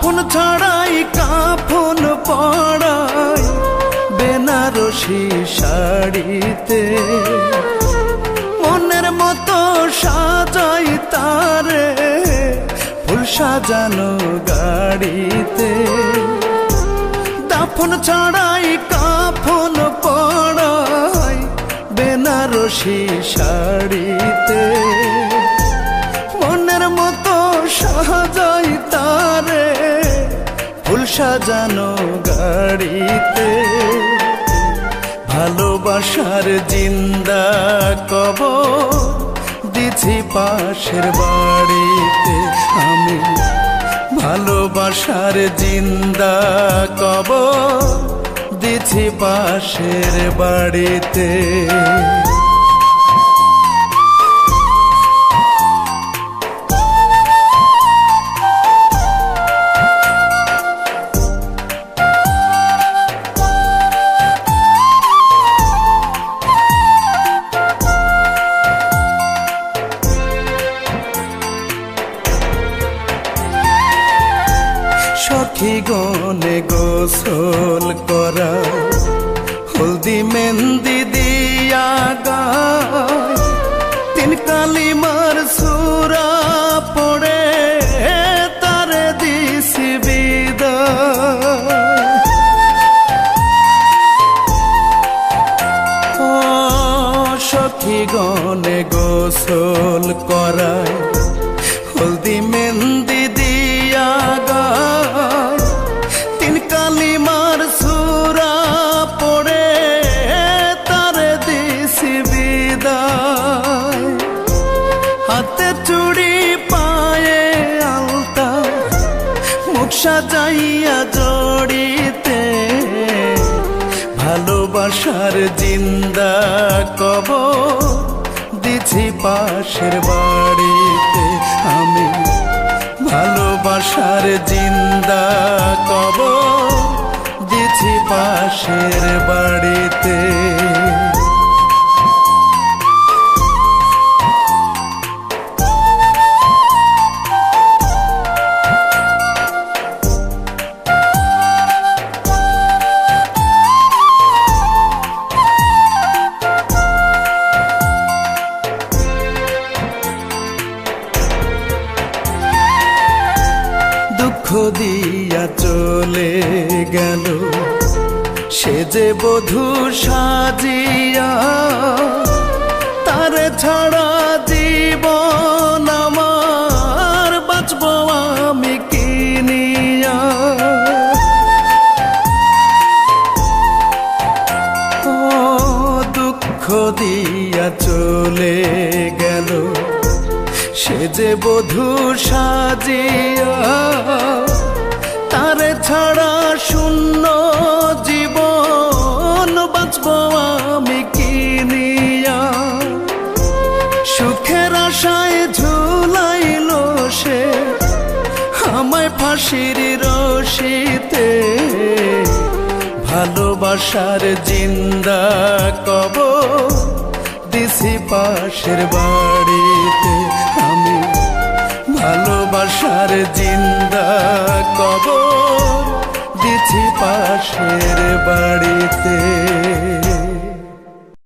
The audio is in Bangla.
কাফন ছাড়াই, কাফন পড়াই বেনারসি শাড়িতে। মনের মতো সাজাই তারে, ফুল সাজানো গাড়িতে। দাফন ছাড়াই, কাফন পড়াই বেনারসি শাড়ি সাজানো গাড়িতে। ভালোবাসার জিন্দা কব দিছি পাশের বাড়িতে। আমি ভালোবাসার জিন্দা কব দিছি পাশের বাড়িতে। সখী গনে গোসল করা। হলদি মেহেন্দি দিয়া গায়। তিন কালিমার সুরা পড়ে, তারে দিছি বিদায়। ও সখী গনে গোসল করায়। সাজাইয়া জড়িতে, ভালোবাসার জিন্দা কব দিছি পাশের বাড়িতে। আমি ভালোবাসার জিন্দা কব দিছি পাশের বাড়িতে। দিয়া চলে গেল। সে যে বধু সাজিয়া, তার ছাড়া জীবন আমার বাঁচব আমি কিনিয়া ও দুঃখ দিয়া চলে গেল। সে যে বধু সাজিয়া তারে ছাড়া শূন্য জীবন বাঁচব আমি কিনিয়া সুখের আশায় ঝুলাইল সে আমায় ফাঁসির রশিতে। ভালোবাসার জিন্দা কব দিছি পাশের আমি ভালোবাসার জিন্দা কবর দিছি পাশের বাড়িতে।